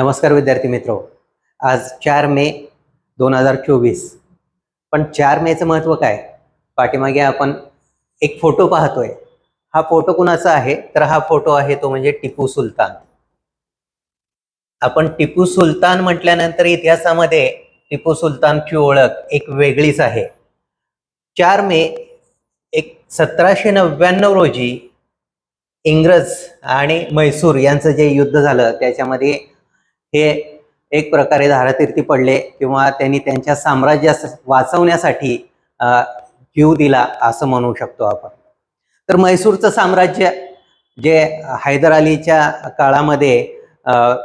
नमस्कार विद्यार्थी मित्रो. आज चार मे दोन हजार चोवीस. पण चार मेचं महत्त्व काय? पाठीमागे आपण एक फोटो पाहतोय. हा फोटो कुणाचा आहे? तर हा फोटो आहे तो म्हणजे टिपू सुलतान. आपण टिपू सुलतान म्हटल्यानंतर इतिहासामध्ये टिपू सुलतानची ओळख एक वेगळीच आहे. चार मे एक सतराशे नव्याण्णव रोजी इंग्रज आणि म्हैसूर यांचं जे युद्ध झालं त्याच्यामध्ये हे एक प्रकारे धारातीर्थी पडले किंवा त्यांनी त्यांच्या साम्राज्यास वाचवण्यासाठी जीव दिला असं म्हणू शकतो आपण. तर म्हैसूरचं साम्राज्य जे हैदर अलीच्या काळामध्ये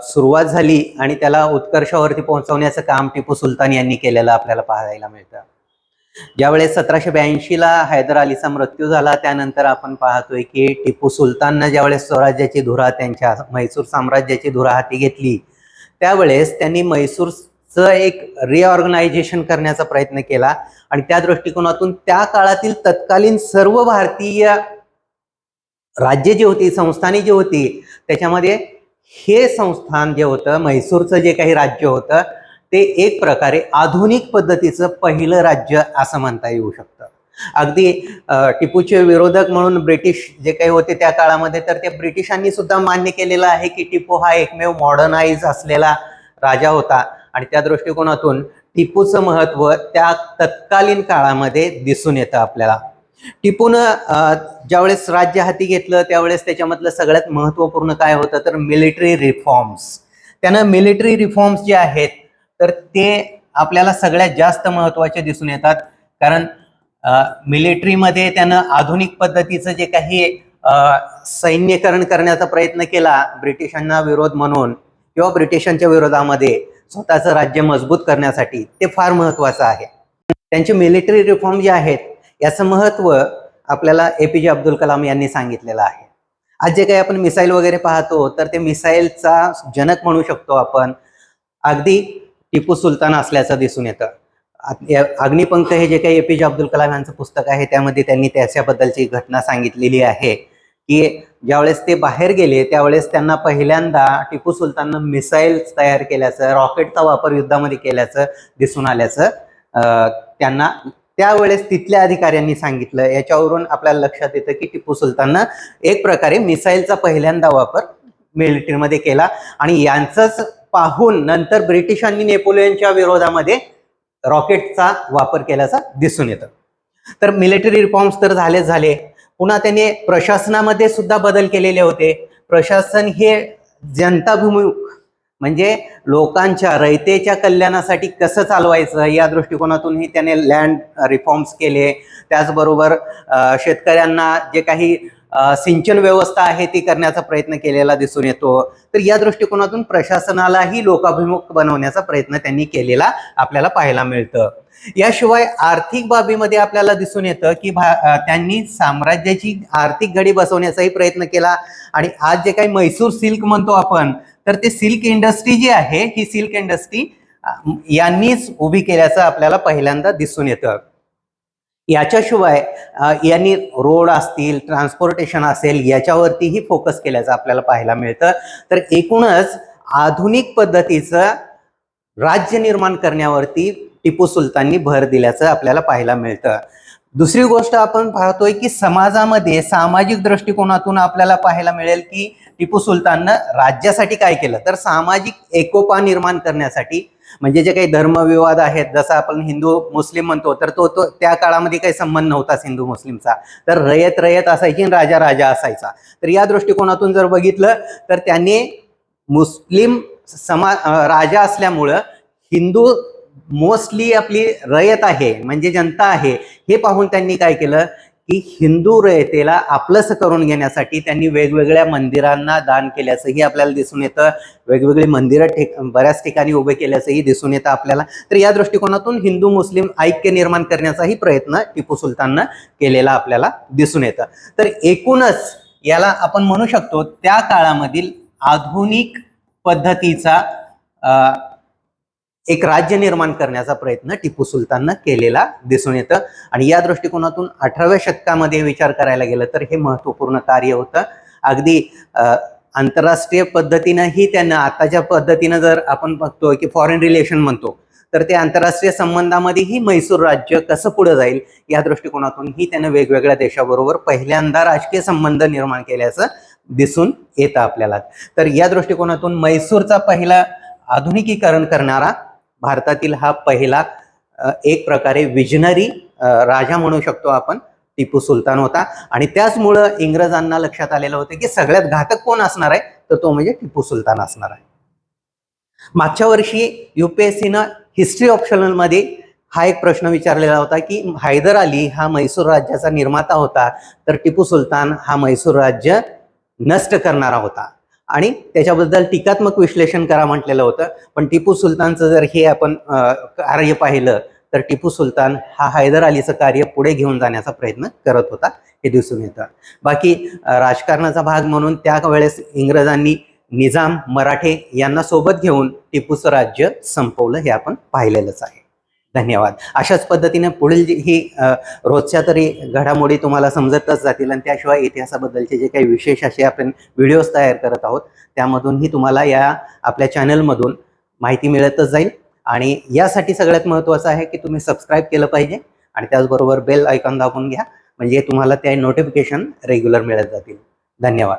सुरुवात झाली आणि त्याला उत्कर्षावरती पोहोचवण्याचं काम टिपू सुलतान यांनी केलेलं आपल्याला पाहायला मिळतं. ज्यावेळेस सतराशे ब्याऐंशीला हैदर अलीचा मृत्यू झाला त्यानंतर आपण पाहतोय की टिपू सुलताननं ज्यावेळेस स्वराज्याची धुरा त्यांच्या म्हैसूर साम्राज्याची धुरा हाती घेतली त्यावेळेस त्यांनी म्हैसूरचं एक रिऑर्गनायझेशन करण्याचा प्रयत्न केला. आणि त्या दृष्टिकोनातून त्या काळातील तत्कालीन सर्व भारतीय राज्य जी होती संस्थाने जी होती त्याच्यामध्ये हे संस्थान जे होतं म्हैसूरचं जे काही राज्य होतं ते एक प्रकारे आधुनिक पद्धतीचं पहिलं राज्य असं म्हणता येऊ शकतं. अगदी टिपूचे विरोधक म्हणून ब्रिटिश जे काही होते त्या काळामध्ये तर ते ब्रिटिशांनी सुद्धा मान्य केलेलं आहे की टिपू हा एकमेव मॉडर्नाइज असलेला राजा होता. आणि त्या दृष्टिकोनातून टिपूचं महत्त्व त्या तत्कालीन काळामध्ये दिसून येतं आपल्याला. टिपूनं ज्यावेळेस राज्य हाती घेतलं त्यावेळेस त्याच्यामधलं सगळ्यात महत्त्वपूर्ण काय होतं तर मिलिटरी रिफॉर्म्स त्यानं मिलिटरी रिफॉर्म्स जे आहेत तर ते आपल्याला सगळ्यात जास्त महत्त्वाचे दिसून येतात. कारण मिलिटरीमध्ये त्यानं आधुनिक पद्धतीचं जे काही अ, सैन्यकरण करण्याचा प्रयत्न केला ब्रिटिशांना विरोध म्हणून किंवा ब्रिटिशांच्या विरोधामध्ये स्वतःचं राज्य मजबूत करण्यासाठी ते फार महत्वाचं आहे. त्यांचे मिलिटरी रिफॉर्म जे आहेत याचं महत्त्व आपल्याला ए पी जे अब्दुल कलाम यांनी सांगितलेलं आहे. आज जे काही आपण मिसाईल वगैरे पाहतो तर ते मिसाईलचा जनक म्हणू शकतो आपण. अगदी टिपू सुलतान असल्याचं दिसून येतं. अग्निपंख हे जे काही ए पी जे अब्दुल कलाम यांचं पुस्तक आहे त्यामध्ये त्यांनी त्याच्याबद्दलची घटना सांगितलेली आहे की ज्यावेळेस ते बाहेर गेले त्यावेळेस त्यांना पहिल्यांदा टिपू सुलताननं मिसाईल तयार केल्याचं रॉकेटचा वापर युद्धामध्ये केल्याचं दिसून आल्याचं त्यांना त्यावेळेस तिथल्या अधिकाऱ्यांनी सांगितलं. याच्यावरून आपल्याला लक्षात येतं की टिपू सुलताननं एक प्रकारे मिसाईलचा पहिल्यांदा वापर मिलिटरीमध्ये केला आणि यांचंच पाहून नंतर ब्रिटिशांनी नेपोलियनच्या विरोधामध्ये रॉकेटचा वापर केल्याचा दिसून येतं. तर मिलिटरी रिफॉर्म्स तर झालेच झाले. पुन्हा त्याने प्रशासनामध्ये सुद्धा बदल केलेले होते. प्रशासन हे जनताभिमुख म्हणजे लोकांच्या रयतेच्या कल्याणासाठी कसं चालवायचं या दृष्टिकोनातूनही त्याने लँड रिफॉर्म्स केले. त्याचबरोबर शेतकऱ्यांना जे काही सिंचन व्यवस्था आहे ती करण्याचा प्रयत्न केलेला दिसून येतो. तर या दृष्टिकोनातून प्रशासनालाही लोकाभिमुख बनवण्याचा प्रयत्न त्यांनी केलेला आपल्याला पाहायला मिळतं. याशिवाय आर्थिक बाबीमध्ये आपल्याला दिसून येतं की भा त्यांनी साम्राज्याची आर्थिक घडी बसवण्याचाही प्रयत्न केला. आणि आज जे काही म्हैसूर सिल्क म्हणतो आपण तर ते सिल्क इंडस्ट्री जी आहे ही सिल्क इंडस्ट्री यांनीच उभी केल्याचं आपल्याला पहिल्यांदा दिसून येतं. याच्याशिवाय यांनी रोड असतील ट्रान्सपोर्टेशन असेल याच्यावरतीही फोकस केल्याचं आपल्याला पाहायला मिळतं. तर एकूणच आधुनिक पद्धतीचं राज्य निर्माण करण्यावरती टिपू सुलताननी भर दिल्याचं आपल्याला पाहायला मिळतं. दुसरी गोष्ट आपण पाहतोय की समाजामध्ये सामाजिक दृष्टिकोनातून आपल्याला पाहायला मिळेल की टिपू सुलताननं राज्यासाठी काय केलं? तर सामाजिक एकोपा निर्माण करण्यासाठी म्हणजे जे काही धर्मविवाद आहेत जसं आपण हिंदू मुस्लिम म्हणतो तर तो तो त्या काळामध्ये काही संबंध नव्हताच हिंदू मुस्लिमचा. तर रयत रयत असायची आणि राजा राजा असायचा. तर या दृष्टिकोनातून जर बघितलं तर त्यांनी मुस्लिम समा राजा असल्यामुळं हिंदू मोस्टली आपली रयत आहे म्हणजे जनता आहे हे पाहून त्यांनी काय केलं? की हिंदू रयतेला आपलंसं करून घेण्यासाठी त्यांनी वेगवेगळ्या मंदिरांना दान केल्याचंही आपल्याला दिसून येतं. वेगवेगळी मंदिरं ठिक बऱ्याच ठिकाणी उभे केल्याचंही दिसून येतं आपल्याला. तर या दृष्टिकोनातून हिंदू मुस्लिम ऐक्य निर्माण करण्याचाही प्रयत्न टिपू सुलताननं केलेला आपल्याला दिसून येतं. तर एकूणच याला आपण म्हणू शकतो त्या काळामधील आधुनिक पद्धतीचा एक राज्य निर्माण करण्याचा प्रयत्न टिपू सुलताननं केलेला दिसून येतं. आणि या दृष्टिकोनातून अठराव्या शतकामध्ये विचार करायला गेलं तर हे महत्त्वपूर्ण कार्य होतं. अगदी आंतरराष्ट्रीय पद्धतीनंही त्यांना आताच्या पद्धतीनं जर आपण बघतो की फॉरेन रिलेशन म्हणतो तर ते आंतरराष्ट्रीय संबंधामध्येही म्हैसूर राज्य कसं पुढे जाईल या दृष्टिकोनातूनही त्यानं वेगवेगळ्या देशाबरोबर पहिल्यांदा राजकीय संबंध निर्माण केल्याचं दिसून येतं आपल्याला. तर या दृष्टिकोनातून म्हैसूरचा पहिला आधुनिकीकरण करणारा भारतातील हा पहिला एक प्रकारे विजनरी राजा म्हणू शकतो आपण टिपू सुलतान होता. आणि त्याचमुळं इंग्रजांना लक्षात आलेलं होतं की सगळ्यात घातक कोण असणार आहे? तर तो म्हणजे टिपू सुलतान असणार आहे. मागच्या वर्षी युपीएससीनं हिस्ट्री ऑप्शनलमध्ये हा एक प्रश्न विचारलेला होता की हैदर अली हा म्हैसूर राज्याचा निर्माता होता तर टिपू सुलतान हा म्हैसूर राज्य नष्ट करणारा होता. आणि त्याच्याबद्दल टीकात्मक विश्लेषण करा म्हटलेलं होतं. पण टिपू सुलतानचं जर हे आपण कार्य पाहिलं तर टिपू सुलतान हा हैदर अलीचं कार्य पुढे घेऊन जाण्याचा प्रयत्न करत होता. हे दिसून येतं. बाकी राजकारणाचा भाग म्हणून त्या वेळेस इंग्रजांनी निजाम मराठे यांना सोबत घेऊन टिपूचं राज्य संपवलं हे आपण पाहिलेलंच आहे. धन्यवाद. अशाच पद्धतीने पुढील जी ही रोजच्या तरी घडामोडी तुम्हाला समजतच जातील आणि त्याशिवाय इतिहासाबद्दलचे जे काही विशेष असे आपण व्हिडिओज तयार करत आहोत त्यामधूनही तुम्हाला या आपल्या चॅनलमधून माहिती मिळतच जाईल. आणि यासाठी सगळ्यात महत्त्वाचं आहे की तुम्ही सबस्क्राईब केलं पाहिजे आणि त्याचबरोबर बेल आयकॉन दाबून घ्या म्हणजे तुम्हाला त्या नोटिफिकेशन रेग्युलर मिळत जातील. धन्यवाद.